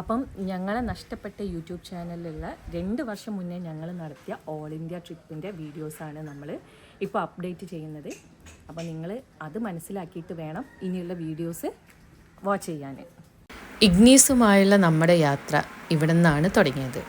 അപ്പം ഞങ്ങളെ നഷ്ടപ്പെട്ട യൂട്യൂബ് ചാനലിലുള്ള രണ്ട് വർഷം മുന്നേ ഞങ്ങൾ നടത്തിയ ഓൾ ഇന്ത്യ ട്രിപ്പിന്റെ വീഡിയോസാണ് നമ്മൾ ഇപ്പോൾ അപ്ഡേറ്റ് ചെയ്യുന്നത്. അപ്പോൾ നിങ്ങൾ അത് മനസ്സിലാക്കിയിട്ട് വേണം ഇനിയുള്ള വീഡിയോസ് വാച്ച് ചെയ്യാൻ ഇഗ്നീസുമായുള്ള നമ്മുടെ യാത്ര ഇവിടെ നിന്നാണ് തുടങ്ങിയത്.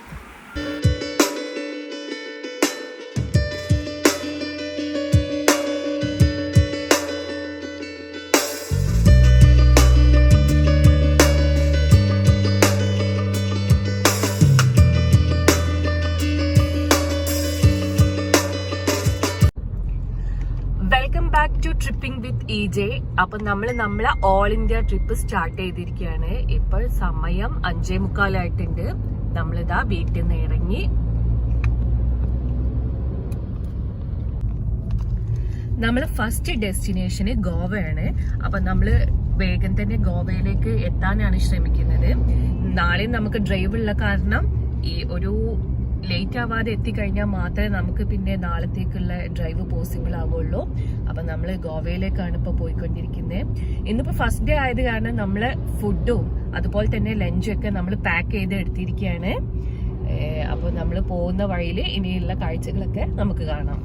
ട്രിപ്പിംഗ് വിത്ത് ഇ ജെ അപ്പൊ നമ്മൾ നമ്മളെ ഓൾ ഇന്ത്യ ട്രിപ്പ് സ്റ്റാർട്ട് ചെയ്തിരിക്കുകയാണ്. ഇപ്പോൾ സമയം അഞ്ചേ മുക്കാലായിട്ടുണ്ട്. നമ്മളിതാ വീട്ടിൽ നിന്ന് ഇറങ്ങി. നമ്മൾ ഫസ്റ്റ് ഡെസ്റ്റിനേഷന് ഗോവയാണ്. അപ്പൊ നമ്മൾ വേഗം തന്നെ ഗോവയിലേക്ക് എത്താനാണ് ശ്രമിക്കുന്നത്. നാളെ നമുക്ക് ഡ്രൈവ് ഉള്ള കാരണം ഈ ഒരു ലേറ്റ് ആവാതെ എത്തിക്കഴിഞ്ഞാൽ മാത്രമേ നമുക്ക് പിന്നെ നാളത്തേക്കുള്ള ഡ്രൈവ് പോസിബിൾ ആവുള്ളൂ. അപ്പം നമ്മൾ ഗോവയിലേക്കാണ് ഇപ്പോൾ പോയിക്കൊണ്ടിരിക്കുന്നത് ഇന്നിപ്പോൾ ഫസ്റ്റ് ഡേ ആയത് കാരണം നമ്മൾ ഫുഡും അതുപോലെ തന്നെ ലഞ്ചും ഒക്കെ നമ്മൾ പാക്ക് ചെയ്ത് എടുത്തിരിക്കുകയാണ് അപ്പോൾ നമ്മൾ പോകുന്ന വഴിയിൽ ഇനിയുള്ള കാഴ്ചകളൊക്കെ നമുക്ക് കാണാം.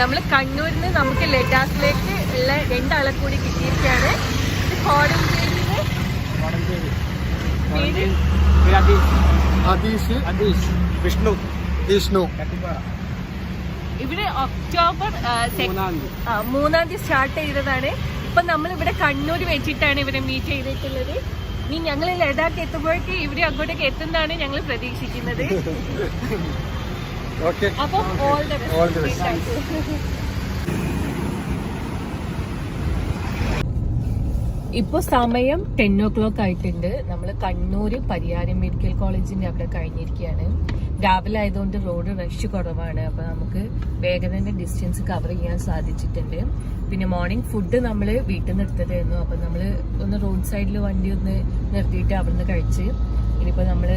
നമ്മൾ കണ്ണൂരിൽ നിന്ന് നമുക്ക് ലഡാക്കിലേക്ക് ഉള്ള രണ്ടാളെ കൂടി കിട്ടിയിരിക്കുകയാണ് അതീഷ് വിഷ്ണു. വിഷ്ണു. ഇവിടെ ഒക്ടോബർ മൂന്നാം തീയതി. സ്റ്റാർട്ട് ചെയ്തതാണ്. ഇപ്പൊ നമ്മൾ ഇവിടെ കണ്ണൂർ വെച്ചിട്ടാണ് ഇവരെ മീറ്റ് ചെയ്തിട്ടുള്ളത്. ഇനി ഞങ്ങൾ ലഡാക്ക് എത്തുമ്പോഴേക്ക് ഇവർ അങ്ങോട്ടേക്ക് എത്തുന്നതാണ് ഞങ്ങൾ പ്രതീക്ഷിക്കുന്നത്. അപ്പൊ all the All the best. ഇപ്പൊ സമയം ടെൻ ഓ ക്ലോക്ക് ആയിട്ടുണ്ട്. നമ്മൾ കണ്ണൂർ പരിയാരം മെഡിക്കൽ കോളേജിന്റെ അവിടെ കഴിഞ്ഞിരിക്കുകയാണ്. രാവിലെ ആയതുകൊണ്ട് റോഡ് റഷ് കുറവാണ്. അപ്പൊ നമുക്ക് വേഗം തന്നെ ഡിസ്റ്റൻസ് കവർ ചെയ്യാൻ സാധിച്ചിട്ടുണ്ട്. പിന്നെ മോർണിംഗ് ഫുഡ് നമ്മൾ വീട്ടിൽ നിന്ന് എടുത്തതായിരുന്നു. നമ്മൾ ഒന്ന് റോഡ് സൈഡിൽ വണ്ടി ഒന്ന് നിർത്തിയിട്ട് അവിടുന്ന് കഴിച്ച് ഇനിയിപ്പോ നമ്മൾ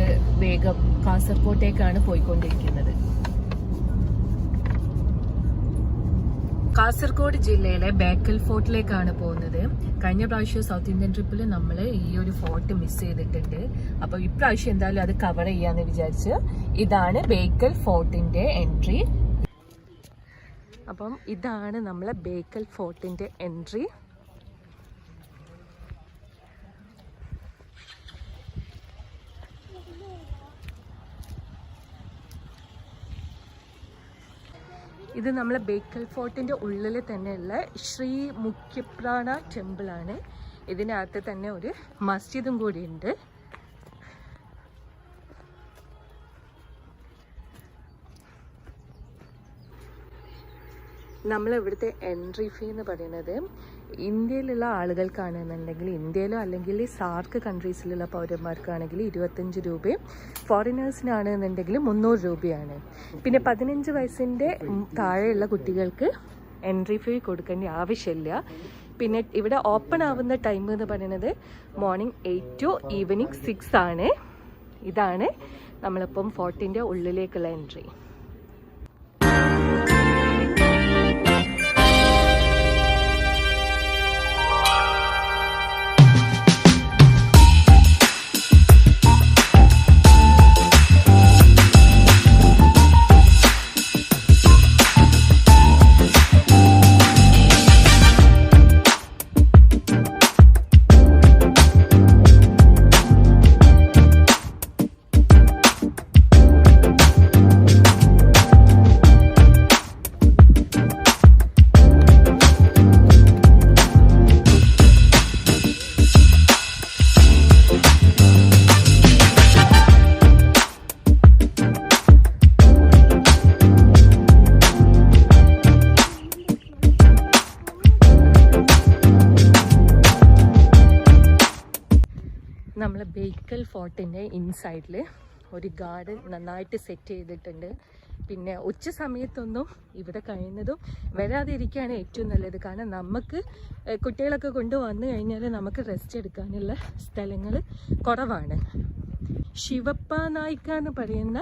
വേഗം കാസർകോട്ടേക്കാണ് പോയിക്കൊണ്ടിരിക്കുന്നത്. കാസർഗോഡ് ജില്ലയിലെ ബേക്കൽ ഫോർട്ടിലേക്കാണ് പോകുന്നത്. കഴിഞ്ഞ പ്രാവശ്യം സൗത്ത് ഇന്ത്യൻ ട്രിപ്പിൽ നമ്മൾ ഈ ഒരു ഫോർട്ട് മിസ് ചെയ്തിട്ടുണ്ട്. അപ്പോൾ ഇപ്രാവശ്യം എന്തായാലും അത് കവർ ചെയ്യാന്ന് വിചാരിച്ച് ഇതാണ് ബേക്കൽ ഫോർട്ടിന്റെ എൻട്രി അപ്പം ഇതാണ് നമ്മളെ ബേക്കൽ ഫോർട്ടിന്റെ എൻട്രി ഇത് നമ്മളെ ബേക്കൽ ഫോർട്ടിന്റെ ഉള്ളിൽ തന്നെയുള്ള ശ്രീ മുഖ്യപ്രാണ ടെമ്പിളാണ്. ഇതിനകത്ത് തന്നെ ഒരു മസ്ജിദും കൂടിയുണ്ട് ഇവിടുത്തെ എൻട്രി ഫീ എന്ന് പറയുന്നത് ഇന്ത്യയിലുള്ള ആളുകൾക്കാണെന്നുണ്ടെങ്കിൽ ഇന്ത്യയിലോ അല്ലെങ്കിൽ സാർക്ക് കൺട്രീസിലുള്ള പൗരന്മാർക്കാണെങ്കിൽ ഇരുപത്തഞ്ച് രൂപയും ഫോറിനേഴ്സിനാണെന്നുണ്ടെങ്കിൽ മുന്നൂറ് രൂപയാണ്. പിന്നെ പതിനഞ്ച് വയസ്സിന്റെ താഴെയുള്ള കുട്ടികൾക്ക് എൻട്രി ഫീ കൊടുക്കേണ്ട ആവശ്യമില്ല. പിന്നെ ഇവിടെ ഓപ്പൺ ആവുന്ന ടൈം എന്ന് പറയുന്നത് morning eight to evening six ആണ്. ഇതാണ് നമ്മളിപ്പം ഫോർട്ടിന്റെ ഉള്ളിലേക്കുള്ള എൻട്രി നമ്മൾ ബേക്കൽ ഫോർട്ടിന്റെ ഇൻസൈഡിൽ ഒരു ഗാർഡൻ നന്നായിട്ട് സെറ്റ് ചെയ്തിട്ടുണ്ട്. പിന്നെ ഉച്ച സമയത്തൊന്നും ഇവിടെ കഴിയുന്നതും വരാതിരിക്കുകയാണ് ഏറ്റവും നല്ലത്. കാരണം നമുക്ക് കുട്ടികളൊക്കെ കൊണ്ട് വന്നു കഴിഞ്ഞാൽ നമുക്ക് റെസ്റ്റ് എടുക്കാനുള്ള സ്ഥലങ്ങൾ കുറവാണ്. ശിവപ്പ നായിക്ക എന്ന് പറയുന്ന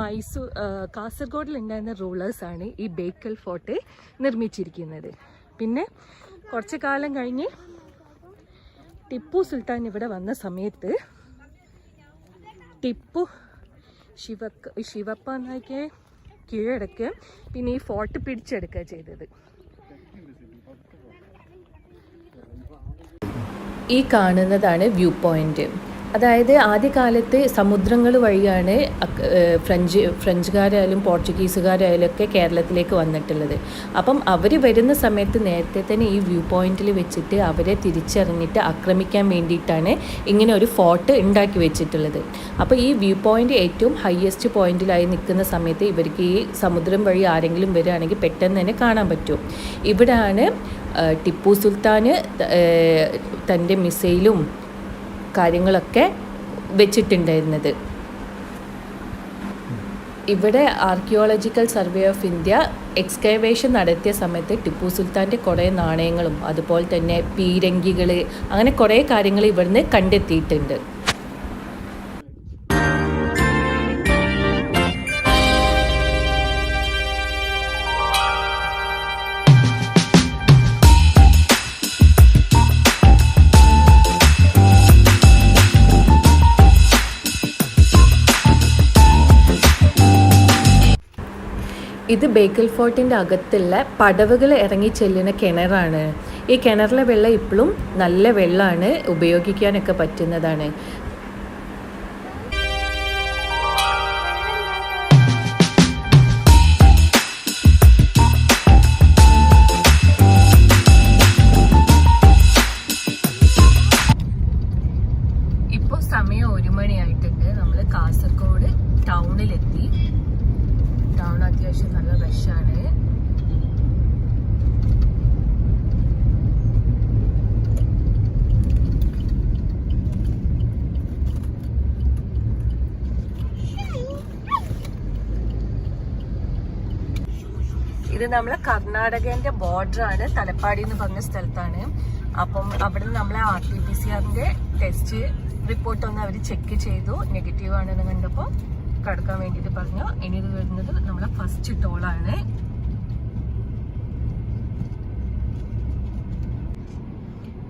മൈസൂർ കാസർഗോഡിൽ ഉണ്ടായിരുന്ന റൂളേഴ്സാണ് ഈ ബേക്കൽ ഫോർട്ട് നിർമ്മിച്ചിരിക്കുന്നത്. പിന്നെ കുറച്ച് കാലം കഴിഞ്ഞ് ടിപ്പു സുൽത്താൻ ഇവിടെ വന്ന സമയത്ത് ടിപ്പു ശിവക്ക് ശിവപ്പ നായിക്കെ കീഴടക്കുക പിന്നെ ഈ ഫോർട്ട് പിടിച്ചെടുക്കുക ചെയ്തത്. ഈ കാണുന്നതാണ് വ്യൂ പോയിന്റ്. അതായത് ആദ്യകാലത്ത് സമുദ്രങ്ങൾ വഴിയാണ് ഫ്രഞ്ച് ഫ്രഞ്ചുകാരായാലും പോർച്ചുഗീസുകാരായാലും ഒക്കെ കേരളത്തിലേക്ക് വന്നിട്ടുള്ളത്. അപ്പം അവർ വരുന്ന സമയത്ത് നേരത്തെ തന്നെ ഈ വ്യൂ പോയിന്റിൽ വെച്ചിട്ട് അവരെ തിരിച്ചറിഞ്ഞിട്ട് ആക്രമിക്കാൻ വേണ്ടിയിട്ടാണ് ഇങ്ങനെ ഒരു ഫോർട്ട് ഉണ്ടാക്കി വെച്ചിട്ടുള്ളത്. അപ്പോൾ ഈ വ്യൂ പോയിന്റ് ഏറ്റവും ഹയസ്റ്റ് പോയിന്റിലായി നിൽക്കുന്ന സമയത്ത് ഇവർക്ക് ഈ സമുദ്രം വഴി ആരെങ്കിലും വരികയാണെങ്കിൽ പെട്ടെന്ന് തന്നെ കാണാൻ പറ്റും. ഇവിടെയാണ് ടിപ്പു സുൽത്താന് തന്റെ മിസൈലും കാര്യങ്ങളൊക്കെ വെച്ചിട്ടുണ്ടായിരുന്നത്. ഇവിടെ archaeological survey of India excavation നടത്തിയ സമയത്ത് ടിപ്പു സുൽത്താന്റെ കുറേ നാണയങ്ങളും അതുപോലെ തന്നെ പീരങ്കികൾ അങ്ങനെ കുറേ കാര്യങ്ങൾ ഇവിടുന്ന് കണ്ടെത്തിയിട്ടുണ്ട്. ഇത് ബേക്കൽ ഫോർട്ടിന്റെ അകത്തുള്ള പടവുകൾ ഇറങ്ങി ചെല്ലുന്ന കിണറാണ്. ഈ കിണറിലെ വെള്ളം ഇപ്പോഴും നല്ല വെള്ളമാണ് ഉപയോഗിക്കാനൊക്കെ പറ്റുന്നതാണ്. ഇത് നമ്മളെ കർണാടകന്റെ ബോർഡർ ആണ് തലപ്പാടി എന്ന് പറഞ്ഞ സ്ഥലത്താണ്. അപ്പം അവിടെ നമ്മളെ ആർ ടി പി സി ആറിന്റെ ടെസ്റ്റ് റിപ്പോർട്ട് ഒന്ന് അവർ ചെക്ക് ചെയ്തു. നെഗറ്റീവ് ആണെന്ന് കണ്ടപ്പോൾ കടക്കാൻ വേണ്ടിയിട്ട് പറഞ്ഞു. ഇനി ഇത് വരുന്നത് നമ്മളെ ഫസ്റ്റ് ടോളാണ്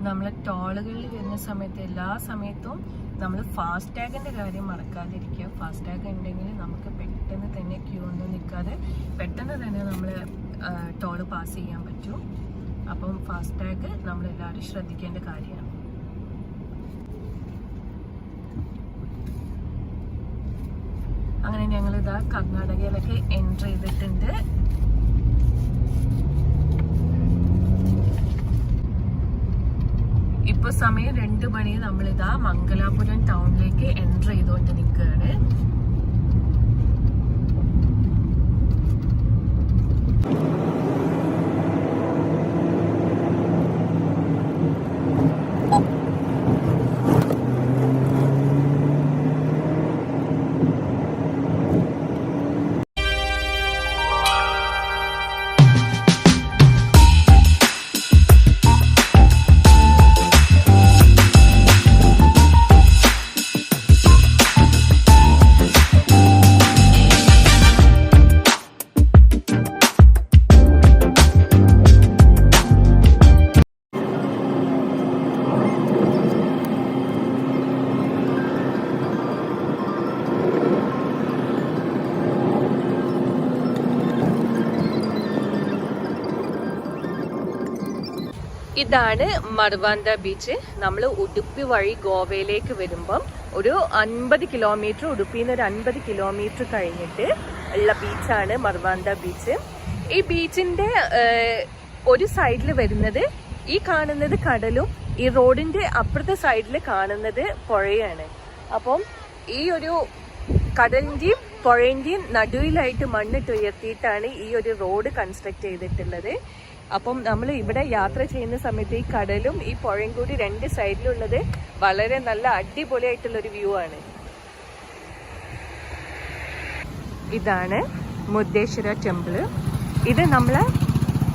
നമ്മളെ ടോളുകളിൽ വരുന്ന സമയത്ത് എല്ലാ സമയത്തും നമ്മൾ ഫാസ്റ്റ് ടാഗിന്റെ കാര്യം മറക്കാതിരിക്കുക. ഫാസ്റ്റ് ടാഗ് ഉണ്ടെങ്കിൽ നമുക്ക് പെട്ടെന്ന് തന്നെ ക്യൂ ഒന്നും നിൽക്കാതെ പെട്ടെന്ന് തന്നെ നമ്മൾ ടോൾ പാസ് ചെയ്യാൻ പറ്റും. അപ്പം ഫാസ്റ്റ് ടാഗ് നമ്മൾ എല്ലാവരും ശ്രദ്ധിക്കേണ്ട കാര്യമാണ്. അങ്ങനെ ഞങ്ങൾ ഇതാ കർണാടകയിലൊക്കെ എൻട്രി ചെയ്തിട്ടുണ്ട്. ഇപ്പൊ സമയം രണ്ടു മണി നമ്മളിതാ മംഗലാപുരം ടൗണിലേക്ക് എൻട്രി ചെയ്തോണ്ട് ഇതാണ് മർവാന്ത ബീച്ച്. നമ്മൾ ഉടുപ്പി വഴി ഗോവയിലേക്ക് വരുമ്പം ഒരു അൻപത് കിലോമീറ്റർ ഉടുപ്പിയിൽ നിന്ന് ഒരു അൻപത് കിലോമീറ്റർ കഴിഞ്ഞിട്ട് ഉള്ള ബീച്ചാണ് മർവാന്ത ബീച്ച്. ഈ ബീച്ചിന്റെ ഒരു സൈഡിൽ വരുന്നത് ഈ കാണുന്നത് കടലും ഈ റോഡിന്റെ അപ്പുറത്തെ സൈഡിൽ കാണുന്നത് പുഴയാണ്. അപ്പം ഈ ഒരു കടലിന്റെയും പുഴേന്റെയും നടുവിലായിട്ട് മണ്ണിട്ട് ഉയർത്തിയിട്ടാണ് ഈ ഒരു റോഡ് കൺസ്ട്രക്ട് ചെയ്തിട്ടുള്ളത്. അപ്പം നമ്മൾ ഇവിടെ യാത്ര ചെയ്യുന്ന സമയത്ത് ഈ കടലും ഈ പുഴയും കൂടി രണ്ട് സൈഡിലുള്ളത് വളരെ നല്ല അടിപൊളിയായിട്ടുള്ളൊരു വ്യൂ ആണ്. ഇതാണ് മുദ്ദേശ്വര ടെമ്പിൾ ഇത് നമ്മൾ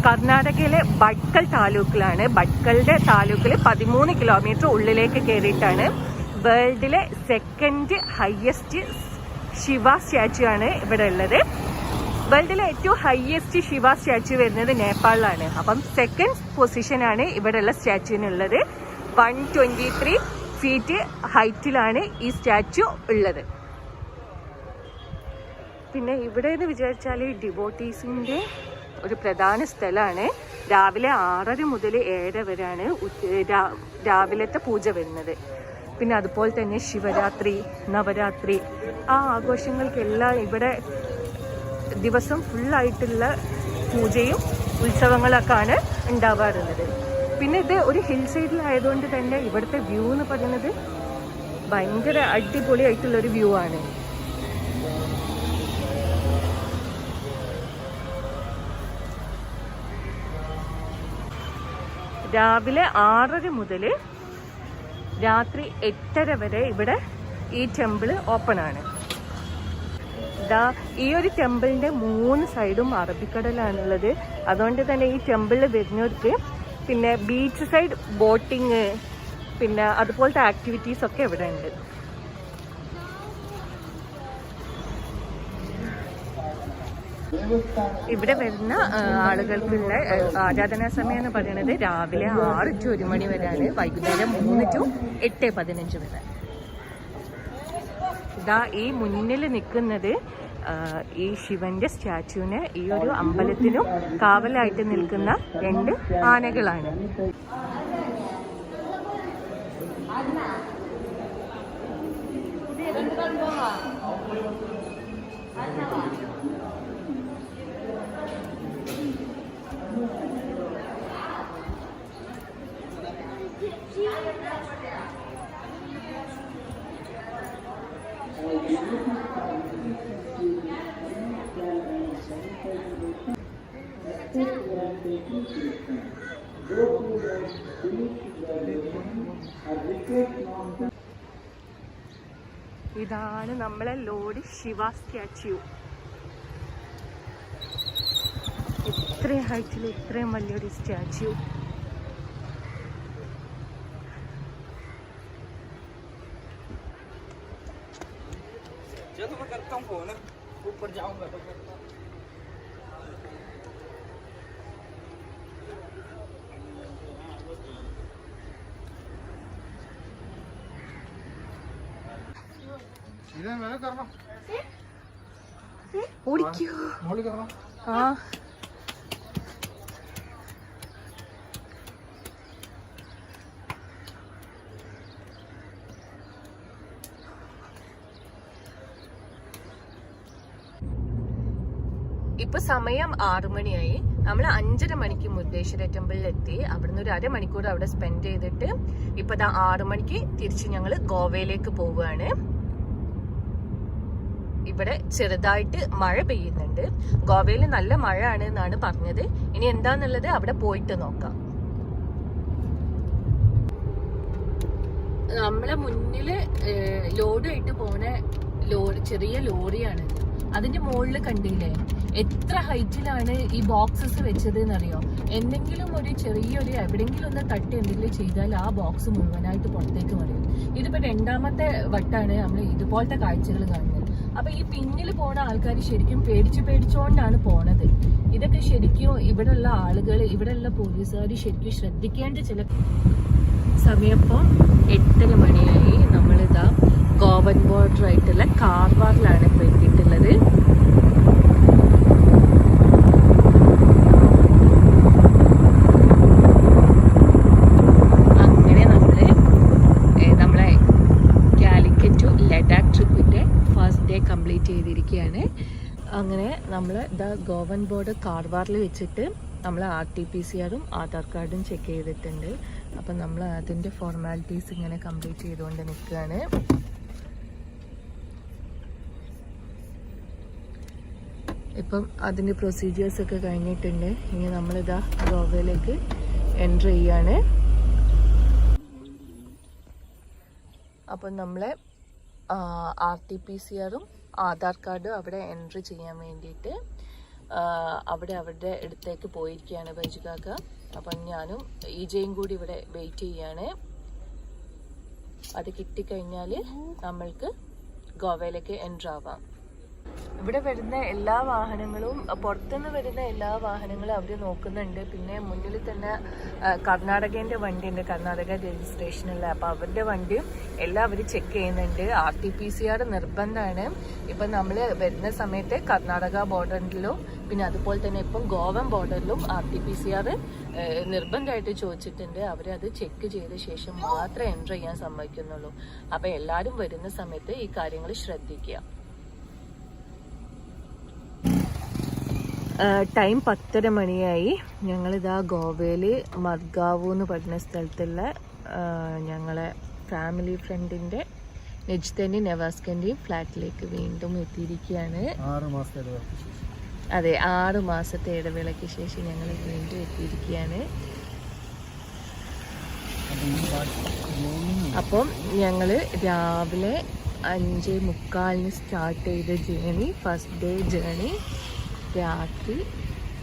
കർണാടകയിലെ ഭട്കൽ താലൂക്കിലാണ്. ഭട്കലിന്റെ താലൂക്കിൽ പതിമൂന്ന് കിലോമീറ്റർ ഉള്ളിലേക്ക് കയറിയിട്ടാണ് വേൾഡിലെ സെക്കൻഡ് ഹയസ്റ്റ് ശിവ സ്റ്റാച്ചു ആണ് ഇവിടെ ഉള്ളത്. വേൾഡിലെ ഏറ്റവും ഹയസ്റ്റ് ശിവ സ്റ്റാച്യു വരുന്നത് നേപ്പാളിലാണ്. അപ്പം സെക്കൻഡ് പൊസിഷനാണ് ഇവിടെയുള്ള സ്റ്റാച്യുവിനുള്ളത് വൺ ട്വന്റി ത്രീ ഫീറ്റ് ഹൈറ്റിലാണ് ഈ സ്റ്റാച്യു ഉള്ളത്. പിന്നെ ഇവിടെ എന്ന് വിചാരിച്ചാൽ ഡിവോട്ടീസിന്റെ ഒരു പ്രധാന സ്ഥലമാണ്. രാവിലെ ആറര മുതൽ ഏഴര വരെയാണ് രാവിലത്തെ പൂജ വരുന്നത്. പിന്നെ അതുപോലെ തന്നെ ശിവരാത്രി നവരാത്രി ആ ആഘോഷങ്ങൾക്കെല്ലാം ഇവിടെ ദിവസം ഫുള്ളായിട്ടുള്ള പൂജയും ഉത്സവങ്ങളൊക്കെയാണ് ഉണ്ടാവാറുള്ളത്. പിന്നെ ഇത് ഒരു ഹിൽ സൈഡിലായതുകൊണ്ട് തന്നെ ഇവിടുത്തെ വ്യൂ എന്ന് പറയുന്നത് ഭയങ്കര അടിപൊളിയായിട്ടുള്ളൊരു വ്യൂ ആണ്. രാവിലെ ആറര മുതൽ രാത്രി എട്ടര വരെ ഇവിടെ ഈ ടെമ്പിൾ ഓപ്പൺ ആണ് ദാ ഈ ഒരു ടെമ്പിളിന്റെ മൂന്ന് സൈഡും അറബിക്കടലാണുള്ളത്. അതുകൊണ്ട് തന്നെ ഈ ടെമ്പിളിൽ വരുന്നവർക്ക് പിന്നെ ബീച്ച് സൈഡ് ബോട്ടിങ് പിന്നെ അതുപോലത്തെ ആക്ടിവിറ്റീസ് ഒക്കെ ഇവിടെ ഉണ്ട്. ഇവിടെ വരുന്ന ആളുകൾക്കുള്ള ആരാധനാ സമയം എന്ന് പറയുന്നത് രാവിലെ ആറ് ടു ഒരു മണി വരെയാണ്. വൈകുന്നേരം മൂന്ന് ടു എട്ട് പതിനഞ്ച് വരെ. ഇതാ ഈ മുന്നിൽ നിൽക്കുന്നത് ഈ ശിവന്റെ സ്റ്റാച്യുവിന് ഈ ഒരു അമ്പലത്തിനും കാവലായിട്ട് നിൽക്കുന്ന രണ്ട് ആനകളാണ് ഇതാണ് നമ്മളെ ലോഡ് ശിവ സ്റ്റാച്യു ഇത്രയും ഹൈറ്റിൽ ഇത്രയും വലിയൊരു സ്റ്റാച്യു चलो मैं करता हूँ फोन ऊपर जाऊंगा ആ. ഇപ്പൊ സമയം ആറു മണിയായി. നമ്മൾ അഞ്ചര മണിക്ക് മുരുദേശ്വര ടെമ്പിളിൽ എത്തി അവിടുന്ന് ഒരു അരമണിക്കൂർ അവിടെ സ്പെൻഡ് ചെയ്തിട്ട് ഇപ്പൊ ആറു മണിക്ക് തിരിച്ച് ഞങ്ങൾ ഗോവയിലേക്ക് പോവുകയാണ്. ഇവിടെ ചെറുതായിട്ട് മഴ പെയ്യുന്നുണ്ട്. ഗോവയിൽ നല്ല മഴ ആണ് എന്നാണ് പറഞ്ഞത്. ഇനി എന്താന്നുള്ളത് അവിടെ പോയിട്ട് നോക്കാം. നമ്മളെ മുന്നിൽ ലോഡായിട്ട് പോണ ലോറി ചെറിയ ലോറിയാണ്. അതിന്റെ മുകളിൽ കണ്ടില്ലേ? എത്ര ഹൈറ്റിലാണ് ഈ ബോക്സസ് വെച്ചത് എന്നറിയോ എന്തെങ്കിലും ഒരു ചെറിയൊരു എവിടെയെങ്കിലും ഒന്ന് തട്ടി എന്തെങ്കിലും ചെയ്താൽ ആ ബോക്സ് മുഴുവനായിട്ട് പുറത്തേക്ക് മറിയും ഇതിപ്പോ രണ്ടാമത്തെ വട്ടാണ് നമ്മൾ ഇതുപോലത്തെ കാഴ്ചകൾ കാണുന്നത്. അപ്പൊ ഈ പിന്നിൽ പോണ ആൾക്കാർ ശരിക്കും പേടിച്ച് പേടിച്ചോണ്ടാണ് പോണത്. ഇതൊക്കെ ശരിക്കും ഇവിടെയുള്ള ആളുകൾ ഇവിടെയുള്ള പോലീസുകാർ ശരിക്കും ശ്രദ്ധിക്കേണ്ട ചില സമയപ്പം എട്ടര മണിയായി നമ്മളിതാ ഗോവൻ ബോർഡർ ആയിട്ടുള്ള കാർവാറിലാണ് ഇപ്പോൾ എത്തിയിട്ടുള്ളത് അങ്ങനെ നമ്മൾ ഏ, നമ്മളെ കാലിക്കറ്റ് ടു ലഡാക്ക് ട്രിപ്പിന്റെ ഫസ്റ്റ് ഡേ കംപ്ലീറ്റ് ചെയ്തിരിക്കുകയാണ് അങ്ങനെ നമ്മൾ ദ ഗോവൻ ബോർഡ് കാർവാറിൽ വെച്ചിട്ട് നമ്മൾ ആർ ടി പി സി ആറും ആധാർ കാർഡും ചെക്ക് ചെയ്തിട്ടുണ്ട്. അപ്പം നമ്മൾ അതിന്റെ ഫോർമാലിറ്റീസ് ഇങ്ങനെ കംപ്ലീറ്റ് ചെയ്തുകൊണ്ട് നിൽക്കുകയാണ്. ഇപ്പം അതിന്റെ പ്രൊസീജിയേഴ്സ് ഒക്കെ കഴിഞ്ഞിട്ടുണ്ട്. ഇനി നമ്മളിതാ ഗോവയിലേക്ക് എൻട്രി ചെയ്യാണ്. അപ്പം നമ്മളെ ആർ ടി പി സി ആറും ആധാർ കാർഡ് അവിടെ എൻട്രി ചെയ്യാൻ വേണ്ടിയിട്ട് അവിടെ അവരുടെ അടുത്തേക്ക് പോയിരിക്കുകയാണ് ബൈജുകാക്ക അപ്പം ഞാനും ഈജയും കൂടി ഇവിടെ വെയിറ്റ് ചെയ്യാണ്. അത് കിട്ടിക്കഴിഞ്ഞാൽ നമ്മൾക്ക് ഗോവയിലേക്ക് എൻട്രി ആവാം. ഇവിടെ വരുന്ന എല്ലാ വാഹനങ്ങളും പുറത്തുനിന്ന് വരുന്ന എല്ലാ വാഹനങ്ങളും അവർ നോക്കുന്നുണ്ട്. പിന്നെ മുന്നിൽ തന്നെ കർണാടകേന്റെ വണ്ടി വണ്ടിയുണ്ട്. കർണാടക രജിസ്ട്രേഷനുള്ള അപ്പോൾ അവരുടെ വണ്ടിയും എല്ലാം അവർ ചെക്ക് ചെയ്യുന്നുണ്ട്. R T P C R നിർബന്ധമാണ്. ഇപ്പം നമ്മൾ വരുന്ന സമയത്ത് കർണാടക ബോർഡറിലും പിന്നെ അതുപോലെ തന്നെ ഇപ്പം Goan ബോർഡറിലും R T P C R നിർബന്ധമായിട്ട് ചോദിച്ചിട്ടുണ്ട്. അവരത് ചെക്ക് ചെയ്ത ശേഷം മാത്രമേ എന്റർ ചെയ്യാൻ സമ്മതിക്കുന്നുള്ളൂ. അപ്പം എല്ലാവരും വരുന്ന സമയത്ത് ഈ കാര്യങ്ങൾ ശ്രദ്ധിക്കുക. ടൈം പത്തര മണിയായി. ഞങ്ങളിതാ ഗോവയിൽ മദ്ഗാവു എന്ന് പറഞ്ഞ സ്ഥലത്തുള്ള ഞങ്ങളെ ഫാമിലി ഫ്രണ്ടിന്റെ നെജ്തന്റെയും നവാസ്കന്റെയും ഫ്ലാറ്റിലേക്ക് വീണ്ടും എത്തിയിരിക്കുകയാണ്. അതെ ആറ് മാസത്തെ ഇടവേളയ്ക്ക് ശേഷം ഞങ്ങൾ വീണ്ടും എത്തിയിരിക്കുകയാണ്. അപ്പം ഞങ്ങൾ രാവിലെ അഞ്ച് മുക്കാലിന് സ്റ്റാർട്ട് ചെയ്ത ജേണി ഫസ്റ്റ് ഡേ ജേണി രാത്രി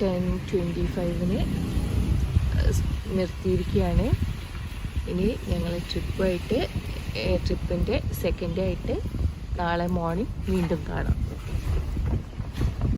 ടെൻ ട്വന്റി ഫൈവിന് നിർത്തിയിരിക്കുകയാണ്. ഇനി ഞങ്ങൾ ട്രിപ്പായിട്ട് ട്രിപ്പിന്റെ സെക്കൻഡേ ആയിട്ട് നാളെ മോർണിംഗ് വീണ്ടും കാണാം.